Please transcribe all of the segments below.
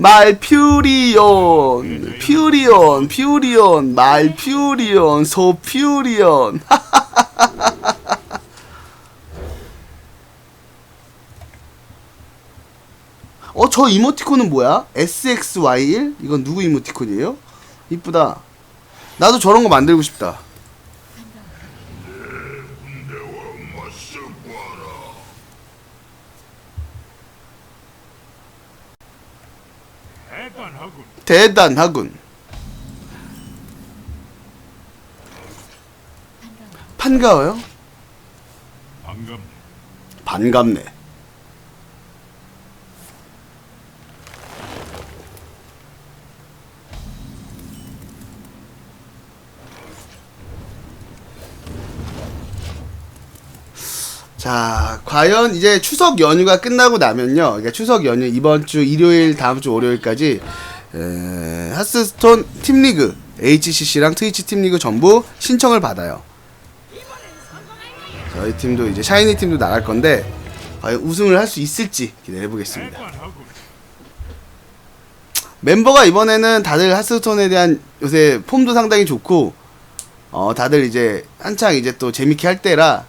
말 퓨리온 퓨리온 퓨리온 말 퓨리온 소 퓨리온 어 저 이모티콘은 뭐야? SXY1? 이건 누구 이모티콘이에요? 이쁘다 나도 저런 거 만들고 싶다 대단하군. 대단하군 반가워요? 반갑네. 반갑네 자, 과연 이제 추석 연휴가 끝나고 나면요. 그러니까 추석 연휴 이번 주 일요일, 다음 주 월요일까지 에, 하스스톤 팀리그 HCC랑 트위치 팀리그 전부 신청을 받아요. 저희 팀도 이제 샤이니 팀도 나갈 건데 과연 우승을 할 수 있을지 기대해 보겠습니다. 멤버가 이번에는 다들 하스스톤에 대한 요새 폼도 상당히 좋고 어 다들 이제 한창 이제 또 재밌게 할 때라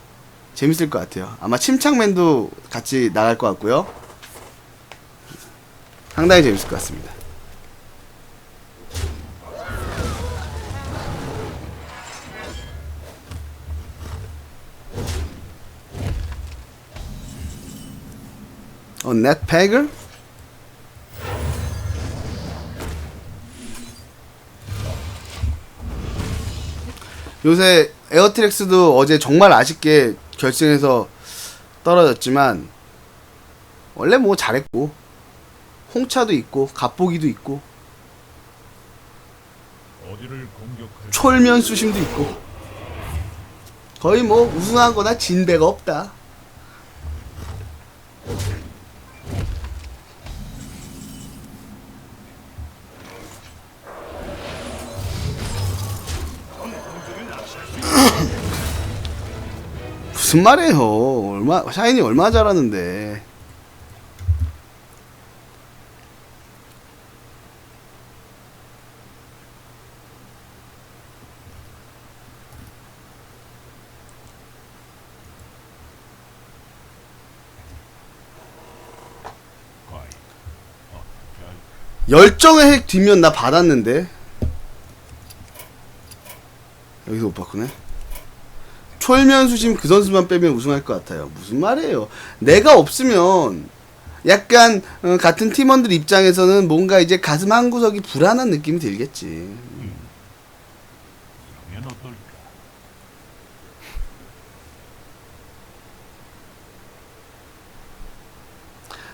재밌을 것 같아요. 아마 침착맨도 같이 나갈 것 같고요. 상당히 재밌을 것 같습니다. 어, 넷패글? 요새 에어트렉스도 어제 정말 아쉽게 결승에서 떨어졌지만 원래 뭐 잘했고 홍차도 있고 갑보기도 있고 철면 수심도 있고 거의 뭐 우승한 거나 진 데가 없다. 무슨 말이에요? 얼마 샤이니 얼마 잘하는데. 열정의 핵 뒷면 나 받았는데 여기서 못 바꾸네 철면 수심 그 선수만 빼면 우승할 것 같아요. 무슨 말이에요? 내가 없으면 약간 어, 같은 팀원들 입장에서는 뭔가 이제 가슴 한 구석이 불안한 느낌이 들겠지?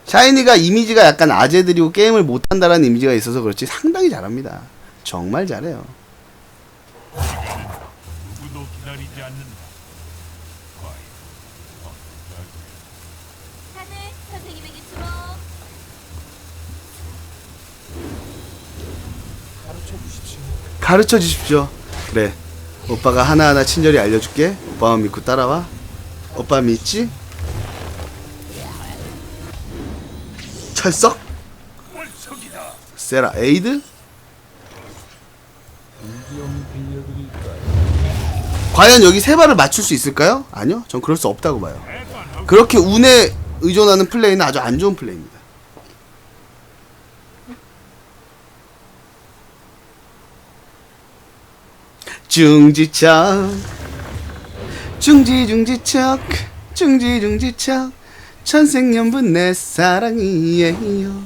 샤이니가 이미지가 약간 아재들이고 게임을 못한다라는 이미지가 있어서 그렇지 상당히 잘합니다. 정말 잘해요. 누구도 기다리지 않는 가르쳐 주십시오. 그래. 오빠가 하나하나 친절히 알려줄게. 오빠만 믿고 따라와. 오빠 믿지? 철석? 세라 에이드? 과연 여기 세 발을 맞출 수 있을까요? 아니요. 전 그럴 수 없다고 봐요. 그렇게 운에 의존하는 플레이는 아주 안 좋은 플레이입니다. 중지척 중지중지척 중지중지척 천생연분 내 사랑이에요.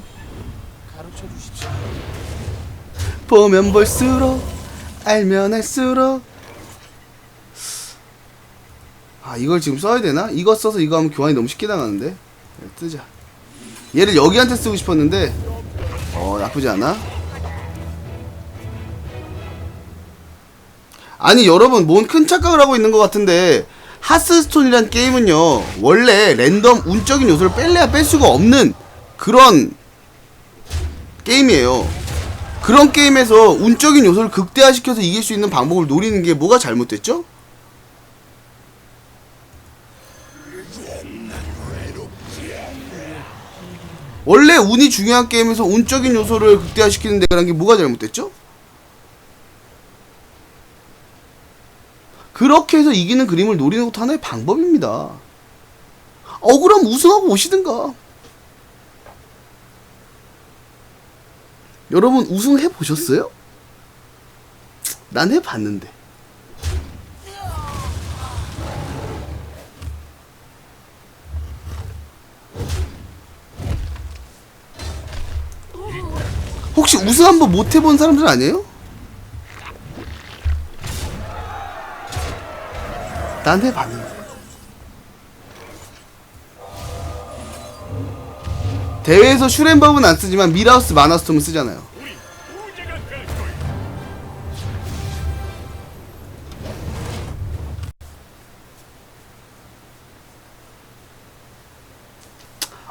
보면 볼수록 알면 할수록. 아 이걸 지금 써야 되나? 이거 써서 이거 하면 교환이 너무 쉽게 당하는데? 네, 뜨자. 얘를 여기한테 쓰고 싶었는데 어 나쁘지 않아 아니 여러분 뭔 큰 착각을 하고 있는 것 같은데 하스스톤이란 게임은요 원래 랜덤 운적인 요소를 뺄래야 뺄 수가 없는 그런 게임이에요 그런 게임에서 운적인 요소를 극대화시켜서 이길 수 있는 방법을 노리는 게 뭐가 잘못됐죠? 원래 운이 중요한 게임에서 운적인 요소를 극대화시키는 데라는 게 뭐가 잘못됐죠? 그렇게 해서 이기는 그림을 노리는 것도 하나의 방법입니다. 억울하면 우승하고 오시든가. 여러분 우승해 보셨어요? 난 해봤는데. 혹시 우승 한번 못 해본 사람들 아니에요? 난 해봤는데. 대회에서 슈렌법은 안 쓰지만 미라우스 마나스톰은 쓰잖아요.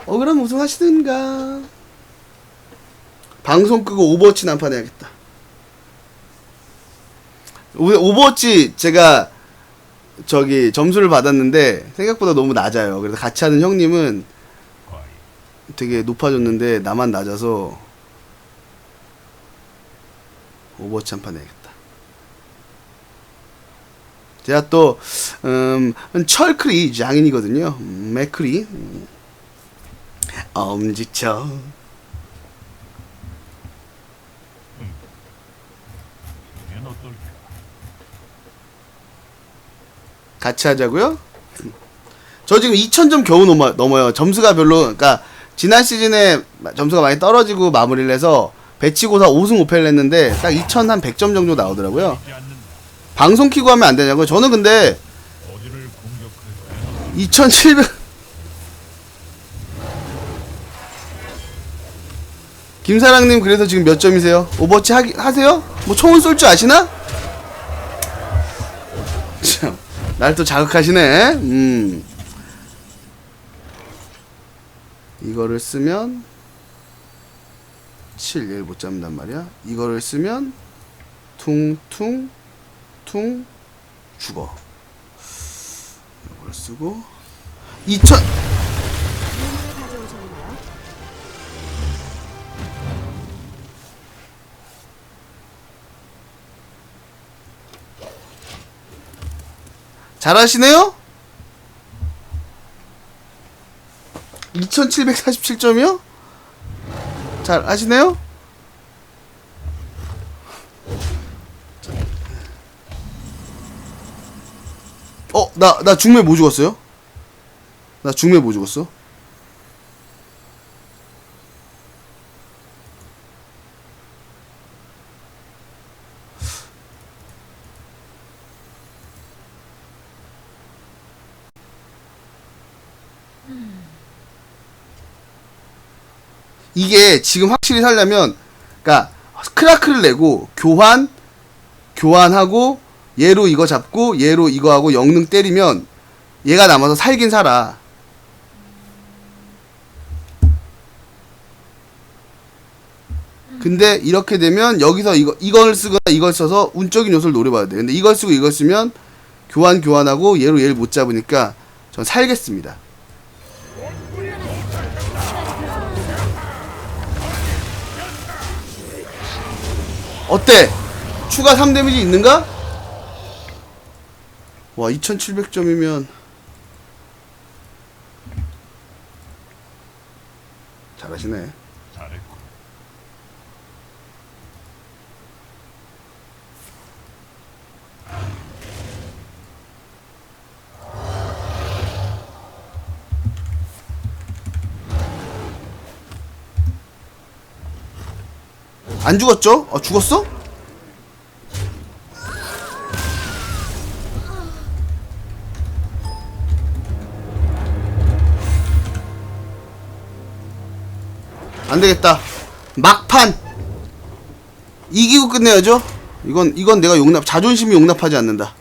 어 그럼 우승하시든가. 방송 끄고 오버워치 난판 해야겠다. 오- 오버워치 제가 저기 점수를 받았는데 생각보다 너무 낮아요. 그래서 같이 하는 형님은 되게 높아졌는데 나만 낮아서 오버워치 한판 해야겠다. 제가 또 음, 철크리 장인이거든요. 음, 맥크리 음. 엄지척 이면 어떨까? 같이 하자고요? 저 지금 2000점 겨우 넘어, 넘어요. 점수가 별로, 그러니까 지난 시즌에 점수가 많이 떨어지고 마무리를 해서 배치고사 5승 5패를 했는데 딱 2100점 정도 나오더라고요. 방송 키고 하면 안 되냐고요? 저는 근데 어디를 공격해도 2700 김사랑님 그래서 지금 몇 점이세요? 오버워치 하, 하세요? 뭐 총은 쏠 줄 아시나? 날 또 자극하시네. 음. 이거를 쓰면 7, 얘를 못 잡는단 말이야. 이거를 쓰면 퉁퉁 퉁 죽어. 이걸 쓰고 2000 잘하시네요? 2747점이요? 잘 하시네요? 어, 나, 나 중매 뭐 죽었어요? 나 중매 뭐 죽었어? 이게 지금 확실히 살려면 그러니까 크라크를 내고 교환 교환하고 얘로 이거 잡고 얘로 이거 하고 영능 때리면 얘가 남아서 살긴 살아. 근데 이렇게 되면 여기서 이거 이걸 쓰거나 이걸 써서 운적인 요소를 노려봐야 돼. 근데 이걸 쓰고 이걸 쓰면 교환 교환하고 얘로 얘를 못 잡으니까 전 살겠습니다. 어때? 추가 3 데미지 있는가? 와 2700점이면 잘하시네 안 죽었죠? 어 죽었어? 안 되겠다. 막판 이기고 끝내야죠. 이건 이건 내가 용납 자존심이 용납하지 않는다.